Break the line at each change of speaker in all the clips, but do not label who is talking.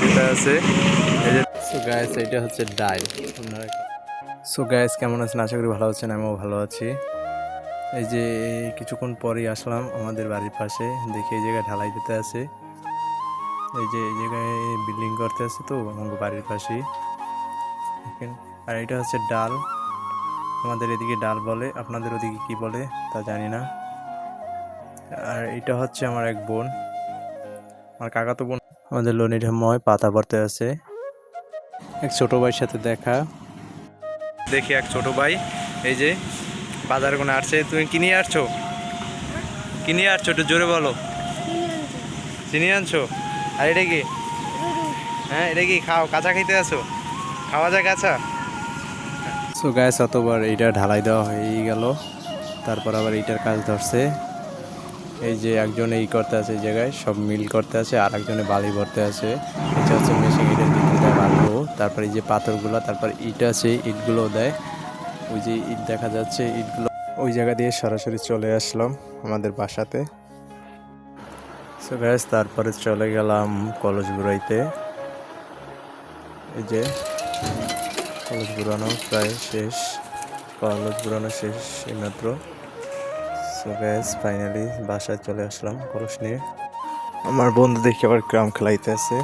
ঢালাই আছে। এই যে সো গ্যাস এটা হচ্ছে ডাই সো গ্যাস কেমন আছেন? আশা করি ভালো আছেন, আমিও ভালো আছি। এই যে কিছুক্ষণ পরেই আসলাম আমাদের বাড়ির পাশে। দেখি এই জায়গায় ঢালাই দিতে আছে। এই যে এই জায়গায় বিল্ডিং করতে আছে তো, আমাদের বাড়ির পাশেই। আর এটা হচ্ছে ডাল। আমাদের এদিকে ডাল বলে, আপনাদের ওদিকে কি বলে, তা জানি না। আর এটা হচ্ছে আমার এক বোন। আমার কাকা তো বোন। আমাদের লোনের ময় পাতা পড়তে আছে। এক ছোট ভাইয়ের সাথে দেখা। দেখি এক ছোট ভাই, এই যে বাজার কোনো আসছে। তুমি কি নিয়ে আসছো? কি আসছো একটু জোরে বলো। চিনি আনছো? আর এটা কি? হ্যাঁ এটা কি খাও? কাঁচা খাইতে আসো খাওয়া যায় কাঁচা? সো গ্যাস অতবার এইটা ঢালাই দেওয়া হয়ে গেল। তারপর আবার এইটার কাজ ধরছে। এই যে একজন এই করতে আছে এই জায়গায়, সব মিল করতে আছে, আর একজনে বালি ভরতে আছে। এটা হচ্ছে মেশিন ইটের ভিতরে দেয় বালু তারপর এই যে পাথরগুলো, তারপর ইট আছে ইটগুলো দেয়। ওই যে ইট দেখা যাচ্ছে, ইটগুলো ওই জায়গা দিয়ে সরাসরি চলে আসলাম আমাদের বাসাতে। সো গ্যাস তারপরে চলে গেলাম কলেজ বুড়াইতে। এই যে কলেজ বুড়ানো প্রায় শেষ কলেজ বুড়ানো শেষ এইমাত্র। গ্যাস ফাইনালি বাসায় চলে আসলাম খরচ নিয়ে। আমার বন্ধু দেখি আবার গ্রাম খেলাইতে আছে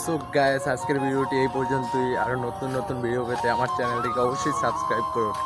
সো গায়েস আজকের ভিডিওটি এই পর্যন্তই। আরও নতুন নতুন ভিডিও পেতে আমার চ্যানেলটিকে অবশ্যই সাবস্ক্রাইব করুন